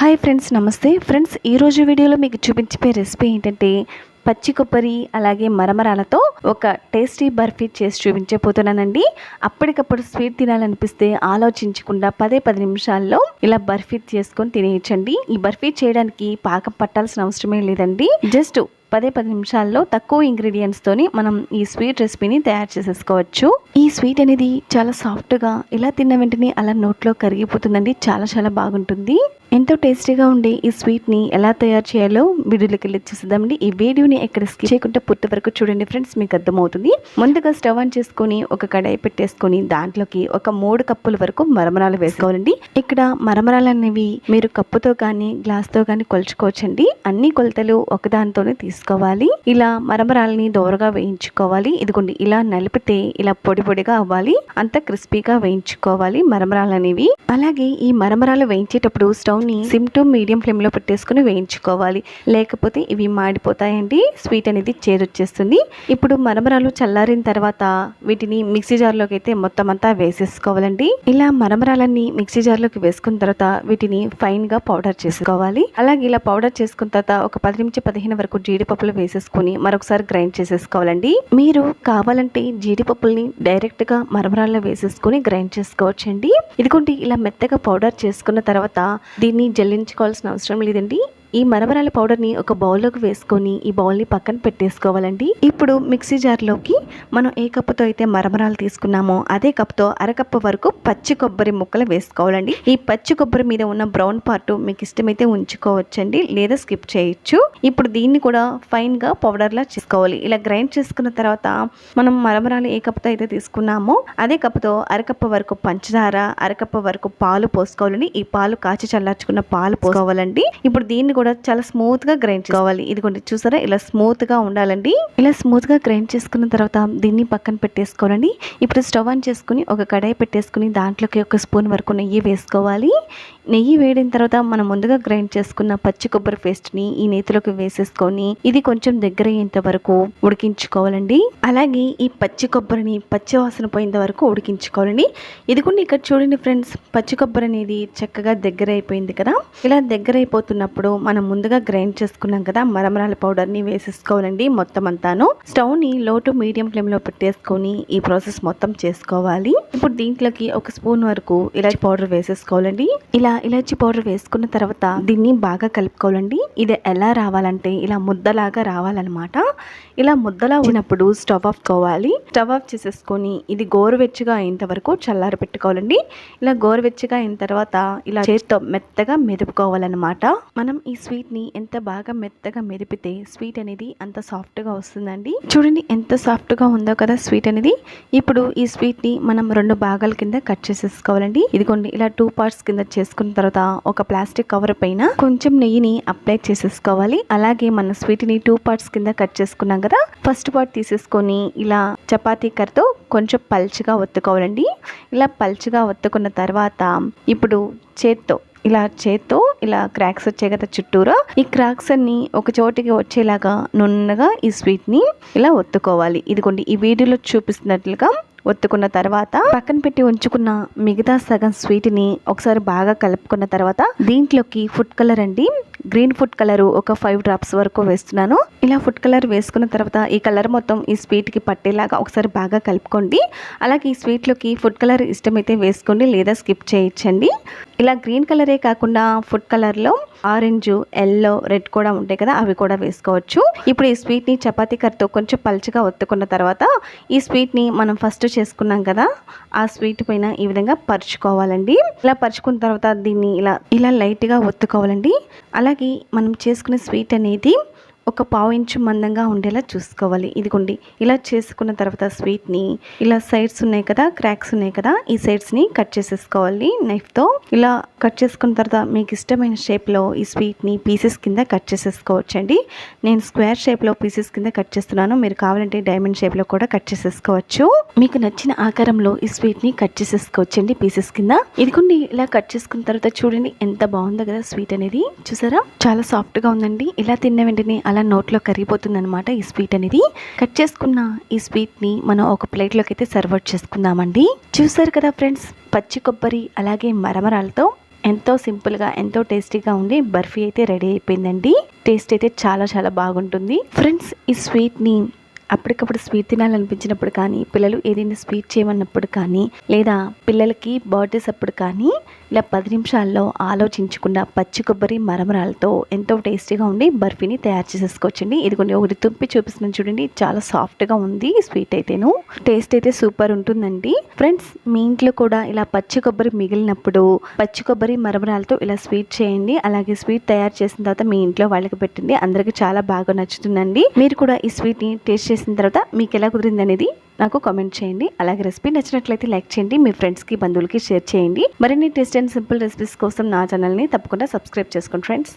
Hi friends నమస్తే. Friends ఈరోజు వీడియోలో మీకు చూపించే రెసిపీ ఏంటంటే పచ్చి కొబ్బరి అలాగే మరమరాలతో ఒక టేస్టీ బర్ఫీ చేసి చూపించబోతున్నానండి. అప్పటికప్పుడు స్వీట్ తినాలనిపిస్తే ఆలోచించకుండా పదే పది నిమిషాల్లో ఇలా బర్ఫీ చేసుకొని తినేయచ్చండి. ఈ బర్ఫీ చేయడానికి పాకం పట్టాల్సిన అవసరమే లేదండి. జస్ట్ పదే పది నిమిషాల్లో తక్కువ ఇంగ్రీడియంట్స్తోని మనం ఈ స్వీట్ రెసిపీని తయారు చేసేసుకోవచ్చు. ఈ స్వీట్ అనేది చాలా సాఫ్ట్గా ఇలా తిన్న వెంటనే అలా నోట్లో కరిగిపోతుందండి. చాలా చాలా బాగుంటుంది. ఎంతో టేస్టీగా ఉండే ఈ స్వీట్ని ఎలా తయారు చేయాలో వీడియోలోకి వెళ్ళి చూసేద్దామండి. ఈ వీడియోని ఎక్కడ స్కిప్ చేయకుండా పూర్తి వరకు చూడండి ఫ్రెండ్స్ మీకు అర్థమవుతుంది. ముందుగా స్టవ్ ఆన్ చేసుకొని ఒక కడాయి పెట్టేసుకొని దాంట్లోకి ఒక మూడు కప్పుల వరకు మరమరాలు వేసుకోవాలండి. ఇక్కడ మరమరాలు అనేవి మీరు కప్పుతో కానీ గ్లాస్తో కానీ కొలుచుకోవచ్చండి. అన్ని కొలతలు ఒకదానితోనే తీసుకోవాలి. ఇలా మరమరాలని దోరగా వేయించుకోవాలి. ఇదిగోండి ఇలా నలిపితే ఇలా పొడి పొడిగా అవ్వాలి. అంత క్రిస్పీగా వేయించుకోవాలి మరమరాలు అనేవి. అలాగే ఈ మరమరాలు వేయించేటప్పుడు స్టవ్ ని సిమ్ టు మీడియం ఫ్లేమ్లో పెట్టేసుకుని వేయించుకోవాలి. లేకపోతే ఇవి మాడిపోతాయండి. స్వీట్ అనేది చేరొచ్చేస్తుంది ఇప్పుడు మరమరాలు చల్లారిన తర్వాత వీటిని మిక్సీ జార్లోకి అయితే మొత్తం అంతా వేసేసుకోవాలండి. ఇలా మరమరాలన్నీ మిక్సీ జార్లోకి వేసుకున్న తర్వాత వీటిని ఫైన్గా పౌడర్ చేసుకోవాలి. అలాగే ఇలా పౌడర్ చేసుకున్న తర్వాత ఒక పది నుంచి పదిహేను వరకు జీడిపప్పులు వేసేసుకుని మరొకసారి గ్రైండ్ చేసేసుకోవాలండి. మీరు కావాలంటే జీడిపప్పుల్ని డైరెక్ట్గా మరమరాల్లో వేసేసుకుని గ్రైండ్ చేసుకోవచ్చండి. ఇదిగోండి ఇలా మెత్తగా పౌడర్ చేసుకున్న తర్వాత దీన్ని జల్లించుకోవాల్సిన అవసరం లేదండి. ఈ మరమరాల పౌడర్ని ఒక బౌల్లోకి వేసుకొని ఈ బౌల్ని పక్కన పెట్టేసుకోవాలండి. ఇప్పుడు మిక్సీ జార్లోకి మనం ఏ కప్పుతో అయితే మరమరాలు తీసుకున్నామో అదే కప్తో అరకప్పు వరకు పచ్చి కొబ్బరి ముక్కలు వేసుకోవాలండి. ఈ పచ్చి కొబ్బరి మీద ఉన్న బ్రౌన్ పార్ట్ మీకు ఇష్టమైతే ఉంచుకోవచ్చండి లేదా స్కిప్ చేయొచ్చు. ఇప్పుడు దీన్ని కూడా ఫైన్గా పౌడర్లా చేసుకోవాలి. ఇలా గ్రైండ్ చేసుకున్న తర్వాత మనం మరమరాలు ఏ కప్పుతో అయితే తీసుకున్నామో అదే కప్పుతో అరకప్పు వరకు పంచదార అరకప్పు వరకు పాలు పోసుకోవాలండి. ఈ పాలు కాచి చల్లార్చుకున్న పాలు పోసుకోవాలండి. ఇప్పుడు దీన్ని కూడా చాలా స్మూత్గా గ్రైండ్ చేసుకోవాలి ఇదిగోండి చూసారా? ఇలా స్మూత్గా ఉండాలండి. ఇలా స్మూత్గా గ్రైండ్ చేసుకున్న తర్వాత దీన్ని పక్కన పెట్టేసుకోవాలండి. ఇప్పుడు స్టవ్ ఆన్ చేసుకుని ఒక కడాయి పెట్టేసుకుని దాంట్లోకి ఒక స్పూన్ వరకు నెయ్యి వేసుకోవాలి. నెయ్యి వేడిన తర్వాత మనం ముందుగా గ్రైండ్ చేసుకున్న పచ్చి కొబ్బరి పేస్ట్ని ఈ నేతిలోకి వేసేసుకొని ఇది కొంచెం దగ్గర అయ్యేంత వరకు ఉడికించుకోవాలండి. అలాగే ఈ పచ్చి కొబ్బరిని పచ్చి వాసన పోయేంత వరకు ఉడికించుకోవాలండి. ఇది కూడా ఇక్కడ చూడండి ఫ్రెండ్స్ పచ్చి కొబ్బరి అనేది చక్కగా దగ్గర అయిపోయింది కదా. ఇలా దగ్గర అయిపోతున్నప్పుడు మనం ముందుగా గ్రైండ్ చేసుకున్నాం కదా మరమరాల పౌడర్ని వేసేసుకోవాలండి మొత్తం అంతాను. స్టవ్ని లో టు మీడియం ఫ్లేమ్లో పెట్టేసుకొని ఈ ప్రాసెస్ మొత్తం చేసుకోవాలి. ఇప్పుడు దీంట్లోకి ఒక స్పూన్ వరకు ఇలాచి పౌడర్ వేసేసుకోవాలండి. ఇలా ఇలాచి పౌడర్ వేసుకున్న తర్వాత దీన్ని బాగా కలుపుకోవాలండి. ఇది ఎలా రావాలంటే ఇలా ముద్దలాగా రావాలన్నమాట. ఇలా ముద్దలా ఉన్నప్పుడు స్టవ్ ఆఫ్ కోవాలి. స్టవ్ ఆఫ్ చేసేసుకొని ఇది గోరువెచ్చగా అయ్యేంత వరకు చల్లారి పెట్టుకోవాలండి. ఇలా గోరువెచ్చగా అయిన తర్వాత ఇలా చేతితో మెత్తగా మెదుపుకోవాలన్నమాట. మనం ఈ స్వీట్ని ఎంత బాగా మెత్తగా మెదిపితే స్వీట్ అనేది అంత సాఫ్ట్గా వస్తుందండి. చూడండి ఎంత సాఫ్ట్గా ఉందో కదా స్వీట్ అనేది. ఇప్పుడు ఈ స్వీట్ని మనం రెండు భాగాల కింద కట్ చేసేసుకోవాలండి. ఇదిగోండి ఇలా టూ పార్ట్స్ కింద చేసుకున్న తర్వాత ఒక ప్లాస్టిక్ కవర్ పైన కొంచెం నెయ్యిని అప్లై చేసేసుకోవాలి. అలాగే మన స్వీట్ని టూ పార్ట్స్ కింద కట్ చేసుకున్నాం కదా. ఫస్ట్ పార్ట్ తీసేసుకొని ఇలా చపాతీ కర్రతో కొంచెం పల్చగా ఒత్తుకోవాలండి. ఇలా పల్చగా ఒత్తుకున్న తర్వాత ఇప్పుడు చేత్తో ఇలా చేత్తో ఇలా క్రాక్స్ వచ్చాయి కదా చుట్టూరా. ఈ క్రాక్స్ అన్ని ఒక చోటికి వచ్చేలాగా నున్నగా ఈ స్వీట్ని ఇలా ఒత్తుకోవాలి. ఇదిగోండి ఈ వీడియోలో చూపిస్తున్నట్లుగా ఒత్తుకున్న తర్వాత పక్కన పెట్టి ఉంచుకున్న మిగతా సగం స్వీట్ని ఒకసారి బాగా కలుపుకున్న తర్వాత దీంట్లోకి ఫుడ్ కలర్ అండి. గ్రీన్ ఫుడ్ కలర్ ఒక ఫైవ్ డ్రాప్స్ వరకు వేస్తున్నాను. ఇలా ఫుడ్ కలర్ వేసుకున్న తర్వాత ఈ కలర్ మొత్తం ఈ స్వీట్కి పట్టేలాగా ఒకసారి బాగా కలుపుకోండి. అలాగే ఈ స్వీట్లోకి ఫుడ్ కలర్ ఇష్టమైతే వేసుకోండి లేదా స్కిప్ చేయొచ్చండి. ఇలా గ్రీన్ కలరే కాకుండా ఫుడ్ కలర్లో ఆరెంజ్ ఎల్లో రెడ్ కూడా ఉంటాయి కదా అవి కూడా వేసుకోవచ్చు. ఇప్పుడు ఈ స్వీట్ని చపాతీ కర్రతో కొంచెం పలుచగా ఒత్తుకున్న తర్వాత ఈ స్వీట్ని మనం ఫస్ట్ చేసుకున్నాం కదా ఆ స్వీట్ పైన ఈ విధంగా పరుచుకోవాలండి. ఇలా పరుచుకున్న తర్వాత దీన్ని ఇలా ఇలా లైట్గా ఒత్తుకోవాలండి. అలాగే మనం చేసుకునే స్వీట్ అనేది ఒక పావు ఇంచు మందంగా ఉండేలా చూసుకోవాలి. ఇదిగోండి ఇలా చేసుకున్న తర్వాత స్వీట్ని ఇలా సైడ్స్ ఉన్నాయి కదా క్రాక్స్ ఉన్నాయి కదా ఈ సైడ్స్ని కట్ చేసేసుకోవాలి. నైఫ్తో ఇలా కట్ చేసుకున్న తర్వాత మీకు ఇష్టమైన షేప్లో ఈ స్వీట్ని పీసెస్ కింద కట్ చేసేసుకోవచ్చండి. నేను స్క్వేర్ షేప్లో పీసెస్ కింద కట్ చేస్తున్నాను. మీరు కావాలంటే డైమండ్ షేప్లో కూడా కట్ చేసేసుకోవచ్చు. మీకు నచ్చిన ఆకారంలో ఈ స్వీట్ని కట్ చేసేసుకోవచ్చండి పీసెస్ కింద. ఇదిగోండి ఇలా కట్ చేసుకున్న తర్వాత చూడండి ఎంత బాగుందో కదా స్వీట్ అనేది. చూసారా? చాలా సాఫ్ట్గా ఉందండి. ఇలా తిన్న వెంటనే అలా నోట్లో కరిగిపోతుందనమాట ఈ స్వీట్ అనేది. కట్ చేసుకున్న ఈ స్వీట్ని మనం ఒక ప్లేట్లోకి అయితే సర్వ్ చేసుకుందామండి. చూసారు కదా ఫ్రెండ్స్ పచ్చి కొబ్బరి అలాగే మరమరాలతో ఎంతో సింపుల్గా ఎంతో టేస్టీగా ఉండి బర్ఫీ అయితే రెడీ అయిపోయిందండి. టేస్ట్ అయితే చాలా చాలా బాగుంటుంది. ఫ్రెండ్స్ ఈ స్వీట్ని అప్పటికప్పుడు స్వీట్ తినాలనిపించినప్పుడు కానీ పిల్లలు ఏదైనా స్వీట్ చేయమన్నప్పుడు కానీ లేదా పిల్లలకి బర్త్డేస్ అప్పుడు కానీ ఇలా పది నిమిషాల్లో ఆలోచించకుండా పచ్చి కొబ్బరి మరమరాలతో ఎంతో టేస్టీగా ఉండి బర్ఫీని తయారు చేసేసుకోవచ్చండి. ఇది కొన్ని ఒకటి తుంపి చూపిస్తున్నాను చూడండి. చాలా సాఫ్ట్గా ఉంది స్వీట్ అయితేను. టేస్ట్ అయితే సూపర్ ఉంటుందండి. ఫ్రెండ్స్ మీ ఇంట్లో కూడా ఇలా పచ్చి కొబ్బరి మిగిలినప్పుడు పచ్చి కొబ్బరి మరమరాలతో ఇలా స్వీట్ చేయండి. అలాగే స్వీట్ తయారు చేసిన తర్వాత మీ ఇంట్లో వాళ్ళకి పెట్టండి. అందరికీ చాలా బాగా నచ్చుతుందండి. మీరు కూడా ఈ స్వీట్ని టేస్ట్ చేసిన తర్వాత మీకు ఎలా కుదిరింది అనేది నాకు కామెంట్ చేయండి. అలాగే రెసిపీ నచ్చినట్లయితే లైక్ చేయండి. మీ ఫ్రెండ్స్కి బంధువులకి షేర్ చేయండి. మరిన్ని టేస్ట్ అండ్ సింపుల్ రెసిపీస్ కోసం నా ఛానల్ని తప్పకుండా సబ్స్క్రైబ్ చేసుకోండి ఫ్రెండ్స్